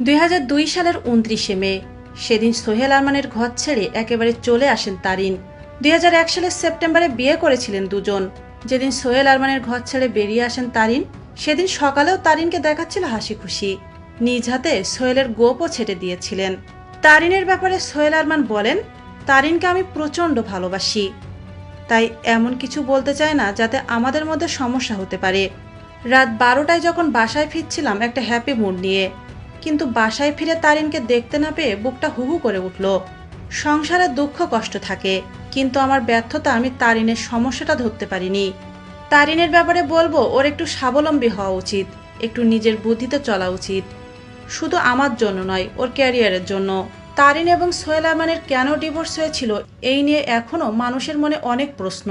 দুই হাজার দুই সালের উনত্রিশে মে, সেদিন সোহেল আরমানের ঘর ছেড়ে একেবারে চলে আসেন তারিন। দুই হাজার এক সালের সেপ্টেম্বরে বিয়ে করেছিলেন দুজন। যেদিন সোহেল আরমানের ঘর ছেড়ে বেরিয়ে আসেন তারিন, সেদিন সকালেও তারিনকে দেখাচ্ছিল হাসি খুশি নিজ হাতে সোহেলের গোপও ছেটে দিয়েছিলেন। তারিনের ব্যাপারে সোহেল আরমান বলেন, তারিনকে আমি প্রচণ্ড ভালোবাসি। তাই এমন কিছু বলতে চায় না যাতে আমাদের মধ্যে সমস্যা হতে পারে। রাত বারোটায় যখন বাসায় ফিরছিলাম একটা হ্যাপি মুড নিয়ে কিন্তু বাসায় ফিরে তারিনকে দেখতে না পেয়ে বুকটা হুহু করে উঠল। সংসারে দুঃখ কষ্ট থাকে, কিন্তু আমার ব্যর্থতা আমি তারিনের সমস্যাটা ধরতে পারিনি। তারিনের ব্যাপারে বলব, ওর একটু স্বাবলম্বী হওয়া উচিত, একটু নিজের বুদ্ধিতে চলা উচিত। শুধু আমার জন্য নয়, ওর ক্যারিয়ারের জন্য। তারিন এবং সোহেল আরমানের কেন ডিভোর্স হয়েছিল, এই নিয়ে এখনও মানুষের মনে অনেক প্রশ্ন।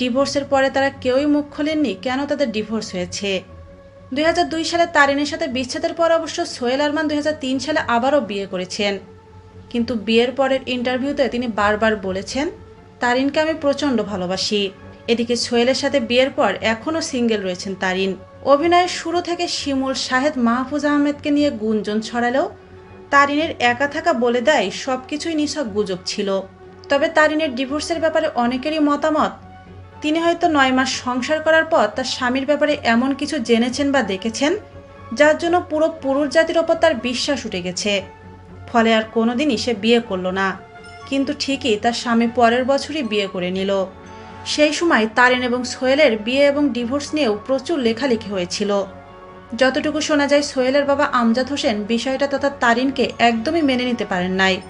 ডিভোর্সের পরে তারা কেউই মুখ খোলেননি, কেন তাদের ডিভোর্স হয়েছে? দুই হাজার দুই সালে তারিনের সাথে বিচ্ছেদের পর অবশ্য সোহেল আরমান দু হাজার তিন সালে আবারও বিয়ে করেছেন। কিন্তু বিয়ের পরের ইন্টারভিউতে তিনি বারবার বলেছেন, তারিনকে আমি প্রচণ্ড ভালোবাসি। এদিকে সোহেলের সাথে বিয়ের পর এখনও সিঙ্গেল রয়েছেন তারিন। অভিনয়ের শুরু থেকে শিমুল শাহেদ, মাহফুজ আহমেদকে নিয়ে গুঞ্জন ছড়ালেও তারিনের একা থাকা বলে দেয় সব কিছুই নিছক গুজব ছিল। তবে তারিনের ডিভোর্সের ব্যাপারে অনেকেরই মতামত তিনি হয়তো নয় মাস সংসার করার পর তার স্বামীর ব্যাপারে এমন কিছু জেনেছেন বা দেখেছেন, যার জন্য পুরো পুরুষ জাতির ওপর তার বিশ্বাস উঠে গেছে। ফলে আর কোনোদিনই সে বিয়ে করল না। কিন্তু ঠিকই তার স্বামী পরের বছরই বিয়ে করে নিল। সেই সময় তারিন এবং সোহেলের বিয়ে এবং ডিভোর্স নিয়েও প্রচুর লেখালেখি হয়েছিল। যতটুকু শোনা যায় সোহেলের বাবা আমজাদ হোসেন বিষয়টা তথা তারিনকে একদমই মেনে নিতে পারেন নাই।